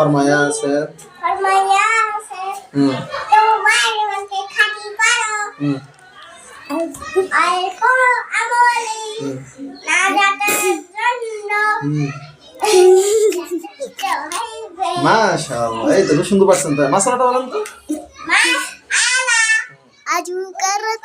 ফরমায়া আছে ফরমাইয়া আছে হুম তোমার মনকে খাঁটি করো হুম আর করো আমলে হুম না যাতার জন্য হুম হইবে মাশাআল্লাহ এই তো খুব সুন্দর পারছেন তো মাসালাটা বলেন তো। মাস আলা আজু করত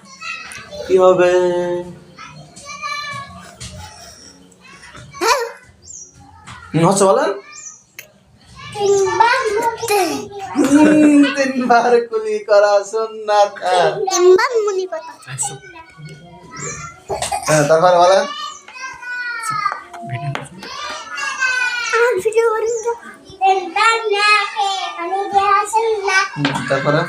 কি হবে? হুম, হচ্ছে বলেন তিনবার কুলি করা সুন্নাত। হ্যাঁ তিনবার মুনি কথা হ্যাঁ, তারপরে বলেন ভিডিও করি তো তিনবার নাকে কানে দেয়া সুন্নাত হুম, তারপরে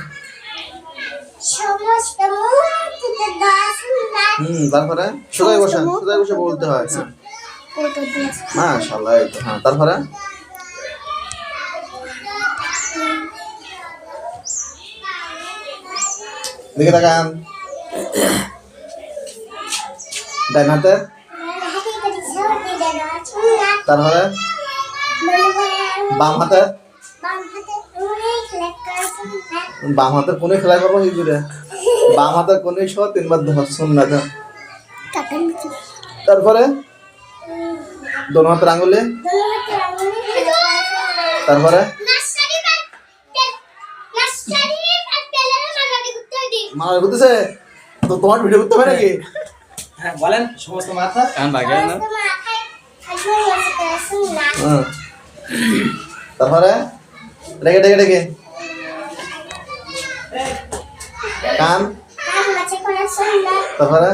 সমস্ত মুহূর্তে দেওয়া সুন্নাত হুম তারপরে সোজাই বসেন সোজাই বসে বলতে হয়। হ্যাঁ মাশাআল্লাহ হ্যাঁ তারপরে? দিকে তাকান। ডান হাতে? তারপরে? বাম হাতে? বাম হাতে কোনে খেলা করব এই জুড়ে বাম হাতের কোনে সহ তিনবার ধর সুন্নাত তারপরে? দোনো হাতের আঙুলে তারপরে? মারা করতেছে তো তোমার ভিডিও করতে হবে নাকি? হ্যাঁ বলেন সমস্ত মাথা। কান বাগে না। তারপরে? ডেকে ডেকে ডেকে কান তারপরে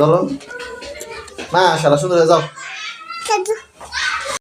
বলো। না সারা সুন্দর যাও।